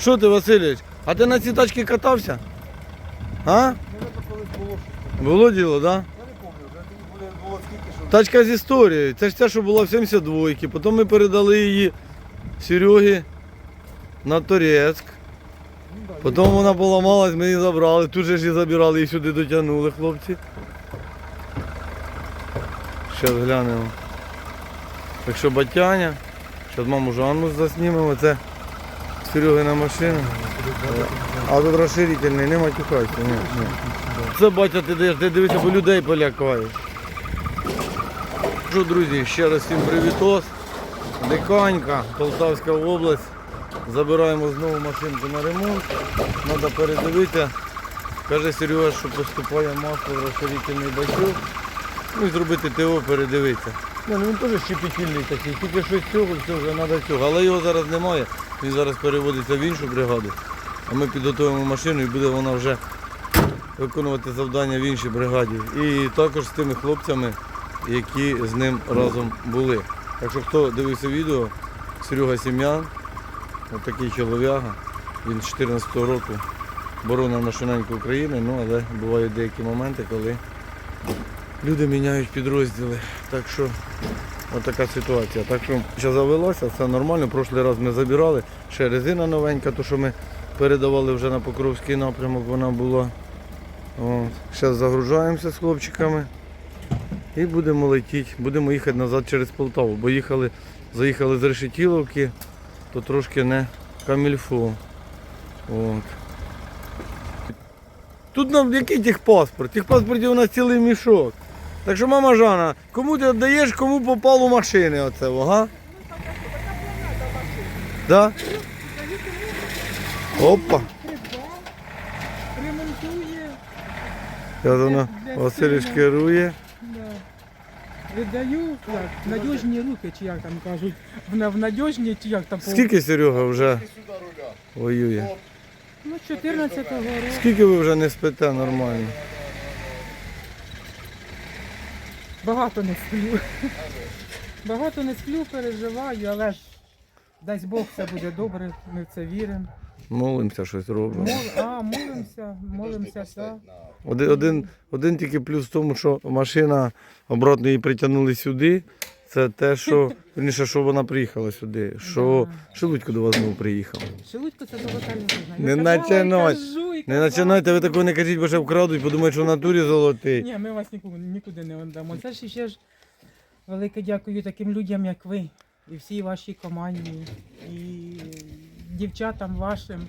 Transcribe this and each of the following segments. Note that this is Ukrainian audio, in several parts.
Що ти, Васильович? А ти на цій тачці катався? А? Було діло, так? Да? Тачка з історією. Це ж те, що була в 72-ки. Потім ми передали її Серегі на Торецьк. Потім вона поламалась, ми її забрали. Тут же ж її забирали і сюди дотягнули хлопці. Зараз глянемо. Так що батяня. Зараз маму Жанну заснімемо. Це Серегина машина. А тут розширительний, не матюкайся. Ні, ні. Це батя ти даєш, ти дивися, бо людей полякаєш. Що, друзі, ще раз всім привітос. Диканька, Полтавська область. Забираємо знову машинку на ремонт. Треба передивитися. Каже Серега, що поступає масло в розширительний бачок. Ну і зробити ТО, передивитися. Ну, він теж щепетільний такий, тільки щось цього, все вже треба цього. Але його зараз немає. Він зараз переводиться в іншу бригаду. А ми підготуємо машину і буде вона вже виконувати завдання в іншій бригаді. І також з тими хлопцями, які з ним разом були. Так що хто дивився відео, Серега Сім'ян, отакий чолов'яга, він з 14 року боронив нашу неньку України, ну але бувають деякі моменти, коли люди міняють підрозділи. Так що отака ситуація. Так що ще завелося, все нормально. Прошлий раз ми забирали, ще резина новенька, то що ми передавали вже на Покровський напрямок, вона була. Зараз загружаємося з хлопчиками і будемо летіти. Будемо їхати назад через Полтаву, бо їхали, заїхали з Решетіловки, то трошки не камільфо. От. Тут нам який техпаспорт? Техпаспортів у нас цілий мішок. Так що, мама Жана, кому ти віддаєш, кому попало машини оце, ага? Да? Опа. Ремонтує. Зараз вона Василь керує. Да. Віддаю як, в надіжні руки, чи як там кажуть. В, в надіжні, чи як там Скільки Серега вже воює? Ну, 14-го року. Скільки ви вже не спите нормально? Багато не сплю. Багато не сплю, переживаю, але ж дасть Бог все буде добре, ми в це віримо. Молимося, щось робимо. Мол, а, молимося, молимося, так. Один, один, один тільки плюс в тому, що машина обратно її притягнули сюди. Це те, що верніше, що вона приїхала сюди. Що Шелудько до вас знову приїхав. Шелудько це золота людина. Не Я казала, і кажу, і Не починайте, ви такого не кажіть, бо ще вкрадуть, подумають, що в натурі золотий. Ні, ми вас нікуди, нікуди не віддамо. Це ж ще ж велике дякую таким людям, як ви, і всій вашій команді, і дівчатам вашим,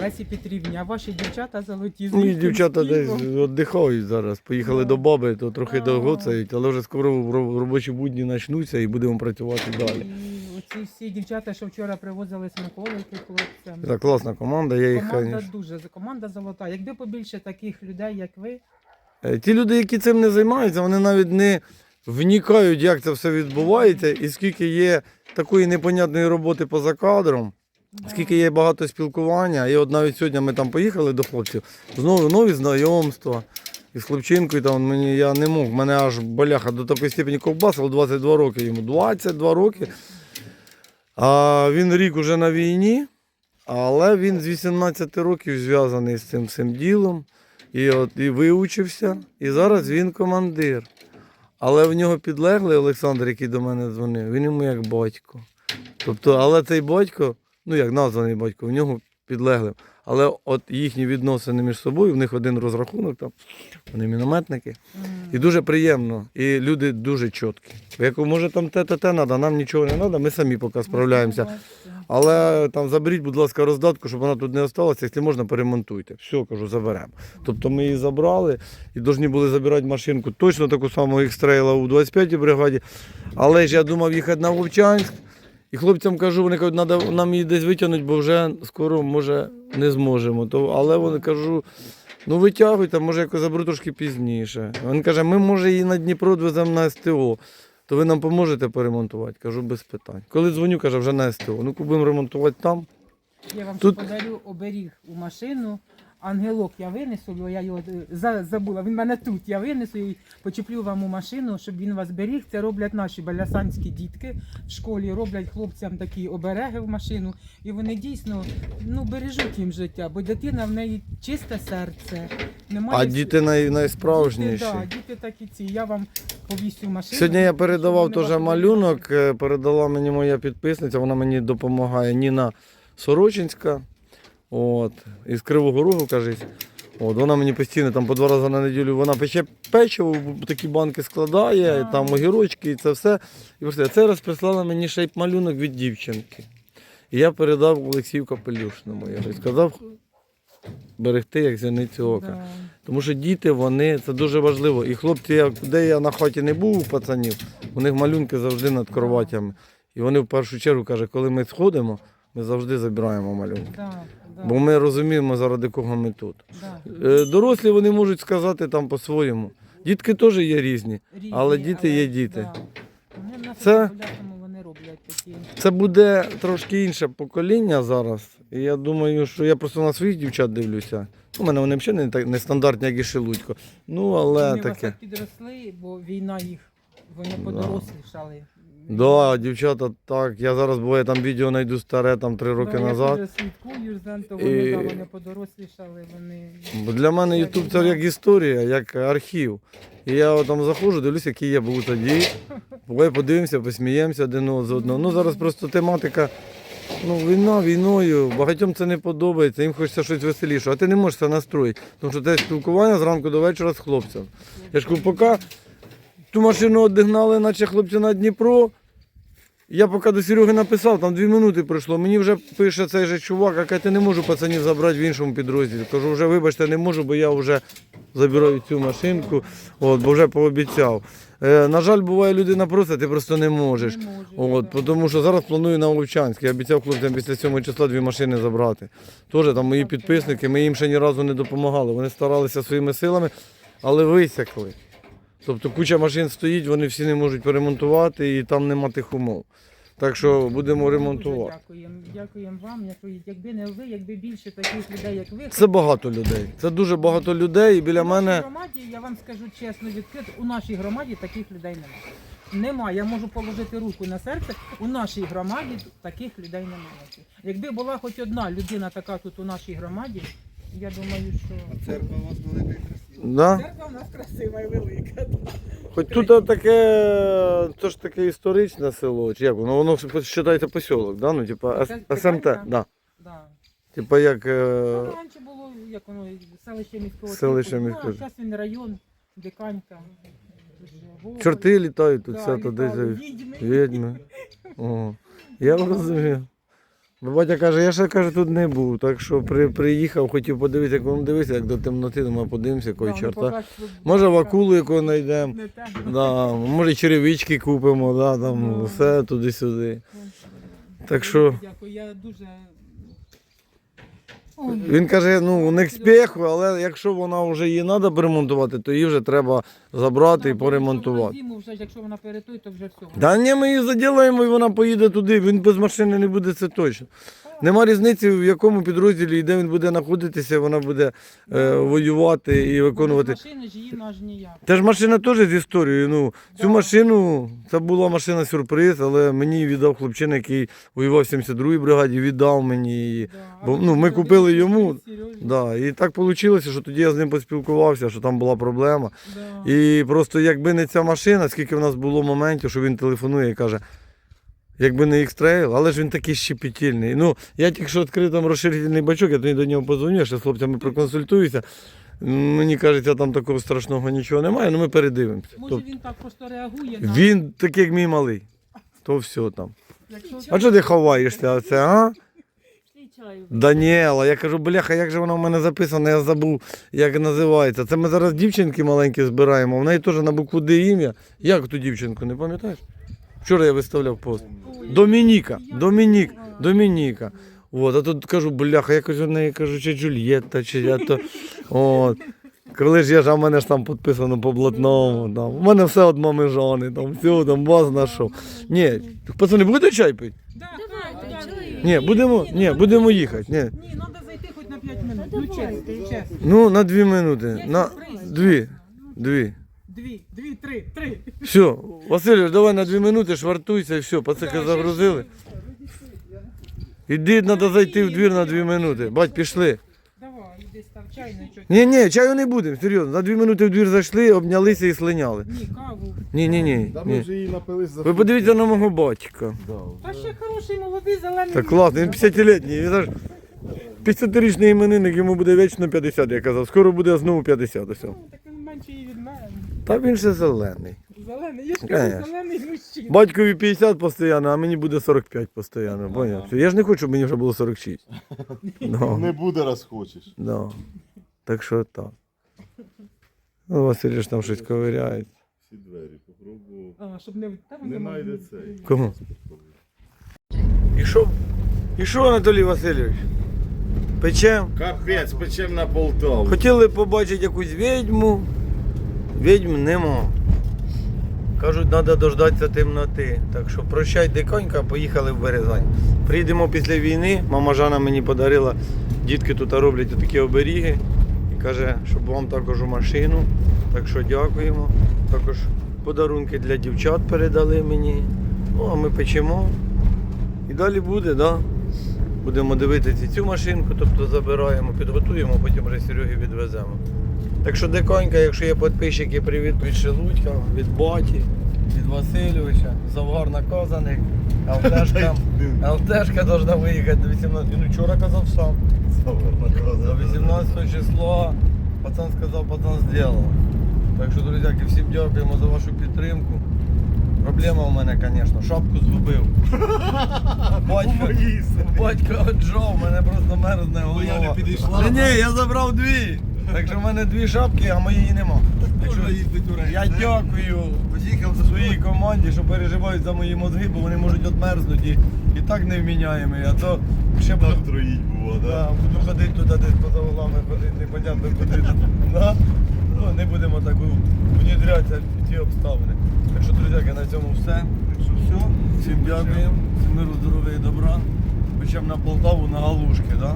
Лесі Петрівні, а ваші дівчата золоті. з їхнім дівчата десь співом. віддихають зараз. Поїхали Да. до баби, то трохи Ага. догоцають, але вже скоро роб- робочі будні почнуться і будемо працювати далі. І оці всі дівчата, що вчора привозили смаколики хлопцям. Це класна команда, я їх, Команда звісно. дуже, команда золота. Якби побільше таких людей, як ви, Е, Ті люди, які цим не займаються, вони навіть не вникають, як це все відбувається, і скільки є такої непонятної роботи поза кадром, скільки є багато спілкування. І от навіть сьогодні ми там поїхали до хлопців, знову нові знайомства. І з хлопчинкою там мені я не мог, мене аж боляха до такої степені ковбасило 22 роки йому. 22 роки. А він рік уже на війні, але він з 18 років зв'язаний з цим всім ділом. І от і виучився, і зараз він командир. Але в нього підлеглий Олександр, який до мене дзвонив, він йому як батько. Тобто, але цей батько, ну як названий батько, в нього підлеглим. Але от їхні відносини між собою, в них один розрахунок, там, вони мінометники. І дуже приємно. І люди дуже чіткі. Як може там те, те, те треба, нам нічого не треба, ми самі поки справляємося. Але там заберіть, будь ласка, роздатку, щоб вона тут не осталася, якщо можна, перемонтуйте. Все, кажу, заберемо. Тобто ми її забрали і повинні були забирати машинку, точно таку саму екстрейла у 25-й бригаді. Але ж я думав їхати на Вовчанськ. І хлопцям кажу, вони кажуть, треба нам її десь витягнути, бо вже скоро, може, не зможемо. То, але вони кажу, ну витягуйте, може якось заберу трошки пізніше. Він каже, ми може її на Дніпро відвеземо на СТО. То ви нам поможете поремонтувати? Кажу, без питань. Коли дзвоню, каже, вже на СТО. Ну, будемо ремонтувати там. Я вам Тут- подарю оберіг у машину, ангелок я винесу, бо я його е, за- забула. Він в мене тут. Я винесу і почеплю вам у машину, щоб він вас беріг. Це роблять наші балясанські дітки в школі, роблять хлопцям такі обереги в машину. І вони дійсно ну, бережуть їм життя, бо дитина в неї чисте серце. Немає А діти най, найсправжніші. Діти, да, діти такі ці. Я вам повісю машину. Сьогодні я передавав теж малюнок, е, передала мені моя підписниця, вона мені допомагає Ніна Сорочинська. От, із Кривого Рогу, кажуть. От, вона мені постійно там по два рази на неділю вона пече печиво, такі банки складає, А. там огірочки і це все. І все. Це раз прислала мені ще й малюнок від дівчинки. І я передав Олексію Капелюшному. Я сказав берегти як зіницю ока. Да. Тому що діти, вони це дуже важливо. І хлопці, як- де я на хаті не був у пацанів, у них малюнки завжди над кроватями. І вони в першу чергу кажуть, коли ми сходимо, ми завжди забираємо малюнки. Да, да, Бо ми розуміємо, заради кого ми тут. да. Е, Дорослі вони можуть сказати там по-своєму. Дітки теж є різні. Різні, Але діти є діти. Да. Це- вони роблять такі. Це буде трошки інше покоління зараз. І я думаю, що я просто на своїх дівчат дивлюся. У мене вони взагалі не, так- не стандартні, як і Шелудько. Ну, але вони таке. так підросли, бо війна їх, вони подорослішали. Да, дівчата, так. Я зараз буває там відео знайду старе, там три роки Да, я назад. теж слідкую, знаю, то вони, І- да, вони подорослішали, вони. Бо для мене Ютуб це як історія, як архів. І я там заходжу, дивлюся, який я був тоді. Буває, подивимося, посміємося один з одного. Ну зараз просто тематика. Ну, війна війною, багатьом це не подобається, їм хочеться щось веселіше, а ти не можеш це настроїти. Тому що це спілкування зранку до вечора з хлопцем. Я ж кажу, поки ту машину одігнали, наче хлопці на Дніпро. Я поки до Сереги написав, там дві минути пройшло. Мені вже пише цей же чувак, а каже, я не можу пацанів забрати в іншому підрозділі. Кажу, вже вибачте, не можу, бо я вже забираю цю машинку, от, бо вже пообіцяв. Е, на жаль, буває, людина просить, ти просто не можеш. От, тому що зараз планую на Овчанськ. Я обіцяв хлопцям після 7 числа дві машини забрати. Теж там мої підписники, ми їм ще ні разу не допомагали. Вони старалися своїми силами, але висякли. Тобто куча машин стоїть, вони всі не можуть перемонтувати і там нема тих умов. Так що будемо ремонтувати. Дякуємо, дякуємо вам. Якби, не ви, якби більше таких людей, як ви. Це багато людей. Це дуже багато людей, і біля У нашій громаді, я вам скажу чесно, відкрито, у нашій громаді таких людей немає. Нема, я можу положити руку на серце. У нашій громаді таких людей немає. Якби була хоч одна людина така тут у нашій громаді, я думаю, що А Церква у вас велика і красива. Да? церква у нас красива і велика. Хоч тут таке, це ж таке історичне село, чи як воно, воно вважається посілок, да? ну, типа Це СМТ, Диканька? да. Да. Типа як. Ну, е, раніше було, як воно, селище міського Селище типу. міського. Ну, а зараз він район, диканька. Чорти літають тут, Да, все туди. відьми. Відьми. О, я розумію. Бо Батя каже, я ще каже, тут не був, так що при, приїхав, хотів подивитися, як воно дивиться, як до темноти, думаю, подивимося, якої Да, ну, чорта. поки що Може вакулу яку знайдемо, не те. да, може черевички купимо, да, там, Ну. все туди-сюди. Так що Дякую, я дуже. Він каже, ну не них спеху, але якщо вона вже її треба ремонтувати, то її вже треба забрати і поремонтувати. Зиму вже, якщо вона перетує, то вже все. Та ні, ми її заділаємо і вона поїде туди. Він без машини не буде, це точно. Нема різниці, в якому підрозділі і де він буде знаходитися, вона буде е, воювати і виконувати. Машини ж її наш ніяк. Це ж машина теж з історією. Ну, цю машину, це була машина сюрприз, але мені її віддав хлопчина, який воював в 72-й бригаді, віддав мені її. Бо, ну, ми купили йому, Да, і так вийшло, що тоді я з ним поспілкувався, що там була проблема. І просто якби не ця машина, скільки в нас було моментів, що він телефонує і каже, якби не X-Trail, але ж він такий щепетільний. Ну, я тільки що відкрив там розширительний бачок, я тоді до нього позвоню, я ще з хлопцями проконсультуюся. Мені кажеться, там такого страшного нічого немає, але ми передивимося. Може Тобто, він так просто реагує на він такий, як мій малий. То все там. якщо А чого ти ховаєшся оце, а? Даніела, я кажу, бляха, як же вона в мене записана, я забув, як називається. Це ми зараз дівчинки маленькі збираємо, в неї теж на букву Д ім'я. Як ту дівчинку, не пам'ятаєш? Вчора я виставляв пост. Домініка, Домінік, Домініка. От, а тут кажу, бляха, якось у неї кажу, чи Джульєтта, чи я то. От. Коли ж я ж, а в мене ж там підписано по блатному. Там. У мене все від мами жони, там все, там вас знайшов. Ні, пацани, будете чай пити? Ні, Ні, будемо, ні, ну, будемо їхати. Ні. Ні, треба зайти хоч на 5 минут. Ну чесно, чесно. Ну, на дві минути. На дві. Дві. Дві, дві, три, три. Все, Васильович, давай на дві минути, швартуйся і все, пацики загрузили. Іди, треба зайти в двір на дві минути. Бать, пішли. Давай, десь там чайничок. Ні, ні, чаю не будемо, серйозно. На дві минути в двір зайшли, обнялися і слиняли. Ні, каву. Ні, ні, ні. Та ми ні. вже її напились за Ви подивіться на мого батька. Да, Та ще хороший молодий зелений. Так класно, він 50-літній. Він аж 50-річний іменинник, йому буде вічно 50, я казав. Скоро буде знову 50. Ось. Ну, так він менший і від. Та він ще зелений. Зелений, я ж Конечно. кажу, зелений мужчина. Батькові 50 постійно, а мені буде 45 постійно. Поняв? Я ж не хочу, щоб мені вже було 46. Ну, Не буде раз хочеш. да. Так що так. Ну, Василь ж там щось ковиряє. Всі двері попробував. А, щоб не... Та Не знайде цей. Кому? І що? І що, Анатолій Васильович? Печем? Капець, печем на Полтаву. Хотіли побачити якусь відьму. Відьм нема. Кажуть, треба дождатися темноти. Так що прощай, диконька, поїхали в Березань. Приїдемо після війни. Мама Жана мені подарила, дітки тут роблять такі оберіги. І каже, щоб вам також у машину. Так що дякуємо. Також подарунки для дівчат передали мені. Ну, а ми печемо. І далі буде, да? Будемо дивитися цю машинку, тобто забираємо, підготуємо, потім вже Сереги відвеземо. Так що диконька, якщо є підписчики, привіт від Шелудька, від Баті, від Васильовича, завгар наказаних. ЛТшка, ЛТшка должна виїхати до 18. Він вчора казав сам. До 18 числа пацан сказав, пацан зробив. Так що, друзяки, всім дякуємо за вашу підтримку. Проблема у мене, звісно, шапку згубив. Батько, батько отжав, мене просто мерзне голова. ні, я забрав дві. Так що в мене дві шапки, а моєї нема. Так що я дякую своїй команді, що переживають за мої мозги, бо вони можуть відмерзнути і, і так невміняємо. А то ще буду, троїть було, да, да? буду ходити туди десь поза углами, ходити, непонятно куди. Да? Ну, не будемо так внедрятися в ці обставини. Так що, друзяки, на цьому все. Так що все. Всім дякуємо. Всім миру, здоров'я і добра. Печемо на Полтаву на галушки, так? Да?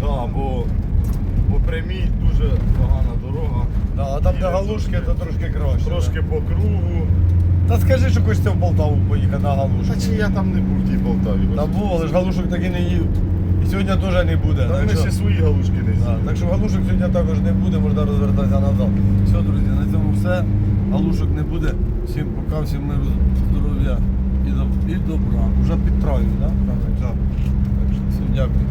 Да, бо по прямій дуже погана дорога. Да, а там, де галушки, то трошки краще. Трошки по кругу. Та скажи, що хочеться в Полтаву поїхати на галушки. Та чи я там не був в тій Полтаві? Та був, але ж галушок так і не їв. І сьогодні теж не буде. Та Так ми що, ще свої галушки не з'їли. так що галушок сьогодні також не буде, можна розвертатися назад. Все, друзі, на цьому все. Галушок не буде. Всім пока, всім миру, здоров'я і, добра. Уже під трою, так? Да? Так що всім дякую.